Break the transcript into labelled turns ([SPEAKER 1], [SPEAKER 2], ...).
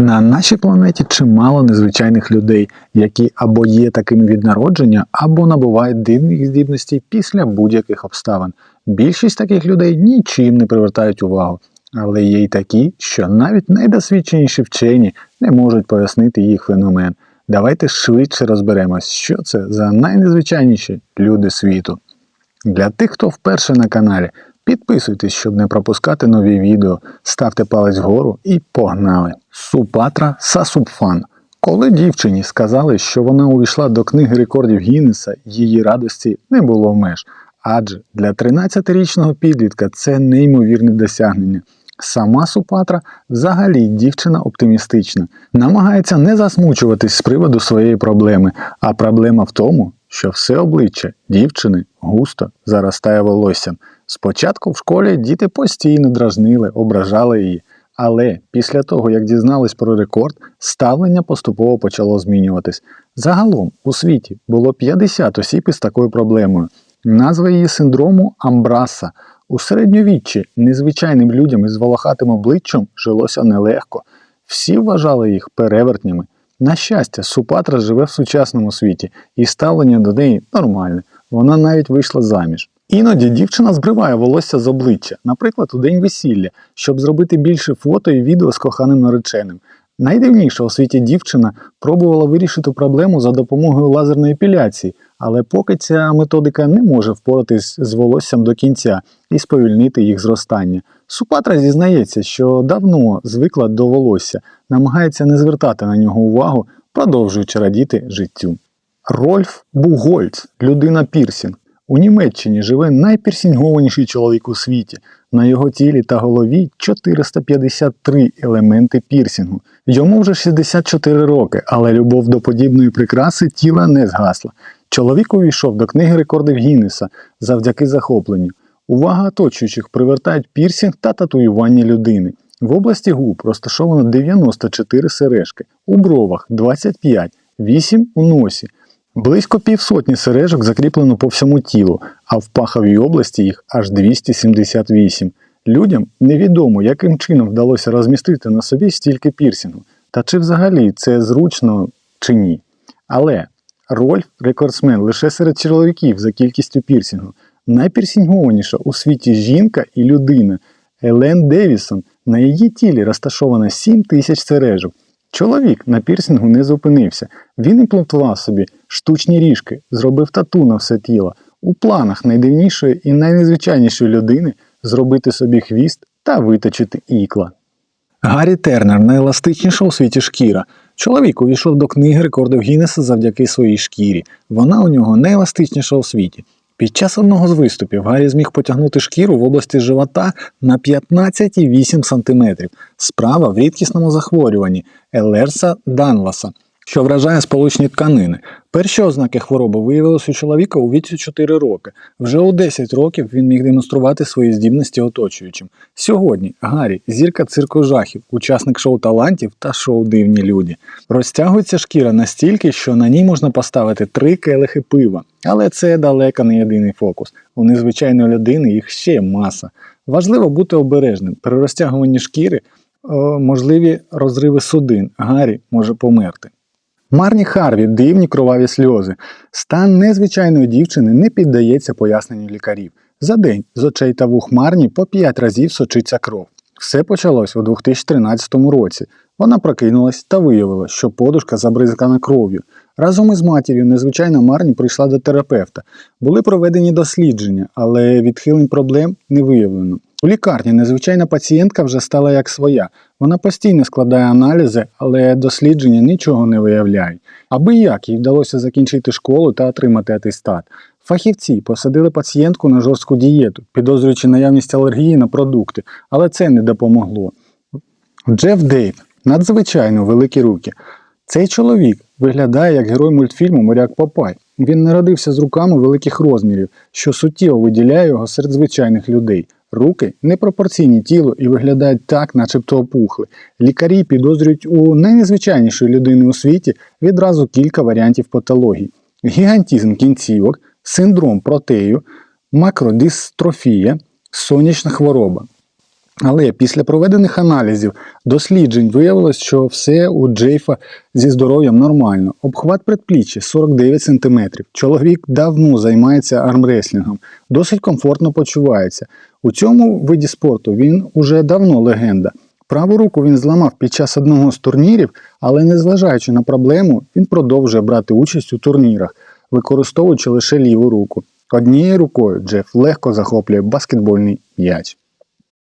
[SPEAKER 1] На нашій планеті чимало незвичайних людей, які або є такими від народження, або набувають дивних здібностей після будь-яких обставин. Більшість таких людей нічим не привертають увагу, але є й такі, що навіть найдосвідченіші вчені не можуть пояснити їх феномен. Давайте швидше розберемось, що це за найнезвичайніші люди світу. Для тих, хто вперше на каналі, підписуйтесь, щоб не пропускати нові відео, ставте палець вгору і погнали. Супатра Сасупфан. Коли дівчині сказали, що вона увійшла до книги рекордів Гіннеса, її радості не було меж. Адже для 13-річного підлітка це неймовірне досягнення. Сама Супатра взагалі дівчина оптимістична, намагається не засмучуватись з приводу своєї проблеми, а проблема в тому, що все обличчя дівчини густо заростає волоссям. Спочатку в школі діти постійно дражнили, ображали її, але після того, як дізнались про рекорд, ставлення поступово почало змінюватись. Загалом у світі було 50 осіб із такою проблемою. Назва її синдрому Амбраса. У середньовіччі незвичайним людям із волохатим обличчям жилося нелегко. Всі вважали їх перевертнями. На щастя, Супатра живе в сучасному світі, і ставлення до неї нормальне. Вона навіть вийшла заміж. Іноді дівчина збриває волосся з обличчя, наприклад, у день весілля, щоб зробити більше фото і відео з коханим нареченим. Найдивніша у світі дівчина пробувала вирішити проблему за допомогою лазерної епіляції, але поки ця методика не може впоратись з волоссям до кінця і сповільнити їх зростання. Супатра зізнається, що давно звикла до волосся, намагається не звертати на нього увагу, продовжуючи радіти життю. Рольф Бугольц, людина пірсінг. У Німеччині живе найпірсінгованіший чоловік у світі. На його тілі та голові 453 елементи пірсінгу. Йому вже 64 роки, але любов до подібної прикраси тіла не згасла. Чоловік увійшов до книги рекордів Гіннеса завдяки захопленню. Увага оточуючих привертають пірсінг та татуювання людини. В області губ розташовано 94 сережки, у бровах 25, 8 у носі. Близько півсотні сережок закріплено по всьому тілу, а в паховій області їх аж 278. Людям невідомо, яким чином вдалося розмістити на собі стільки пірсінгу, та чи взагалі це зручно чи ні. Але Рольф рекордсмен лише серед чоловіків за кількістю пірсінгу. Найпірсінгованіша у світі жінка і людина Елен Девісон. На її тілі розташовано 7 тисяч сережок. Чоловік на пірсінгу не зупинився. Він імплантував собі штучні ріжки, зробив тату на все тіло. У планах найдивнішої і найнезвичайнішої людини зробити собі хвіст та виточити ікла. Гаррі Тернер найеластичніша у світі шкіра. Чоловік увійшов до книги рекордів Гіннеса завдяки своїй шкірі. Вона у нього найеластичніша у світі. Під час одного з виступів Гаррі зміг потягнути шкіру в області живота на 15,8 см. Справа в рідкісному захворюванні Елерса Данласа, що вражає сполучні тканини. Перші ознаки хвороби виявились у чоловіка у віці 4 роки. Вже у 10 років він міг демонструвати свої здібності оточуючим. Сьогодні Гаррі зірка цирку жахів, учасник шоу талантів та шоу Дивні люди. Розтягується шкіра настільки, що на ній можна поставити три келихи пива. Але це далеко не єдиний фокус. У незвичайної людини їх ще маса. Важливо бути обережним. При розтягуванні шкіри можливі розриви судин. Гаррі може померти. Марні Харві дивні кроваві сльози. Стан незвичайної дівчини не піддається поясненню лікарів. За день з очей та вух Марні по 5 разів сочиться кров. Все почалось у 2013 році. Вона прокинулась та виявила, що подушка забризкана кров'ю. Разом із матір'ю незвичайна Марні прийшла до терапевта. Були проведені дослідження, але відхилень проблем не виявлено. У лікарні незвичайна пацієнтка вже стала як своя. Вона постійно складає аналізи, але дослідження нічого не виявляють. Аби як їй вдалося закінчити школу та отримати атестат. Фахівці посадили пацієнтку на жорстку дієту, підозрюючи наявність алергії на продукти, але це не допомогло. Джеф Дейв надзвичайно великі руки. Цей чоловік виглядає як герой мультфільму Моряк Папай. Він народився з руками великих розмірів, що суттєво виділяє його серед звичайних людей. Руки непропорційні тілу і виглядають так, начебто опухли. Лікарі підозрюють у найнезвичайнішої людини у світі відразу кілька варіантів патологій: гігантізм кінцівок, синдром протею, макродистрофія, сонячна хвороба. Але після проведених аналізів досліджень виявилось, що все у Джейфа зі здоров'ям нормально. Обхват предпліччя 49 см. Чоловік давно займається армреслінгом, досить комфортно почувається. У цьому виді спорту він уже давно легенда. Праву руку він зламав під час одного з турнірів, але незважаючи на проблему, він продовжує брати участь у турнірах, використовуючи лише ліву руку. Однією рукою Джеф легко захоплює баскетбольний м'яч.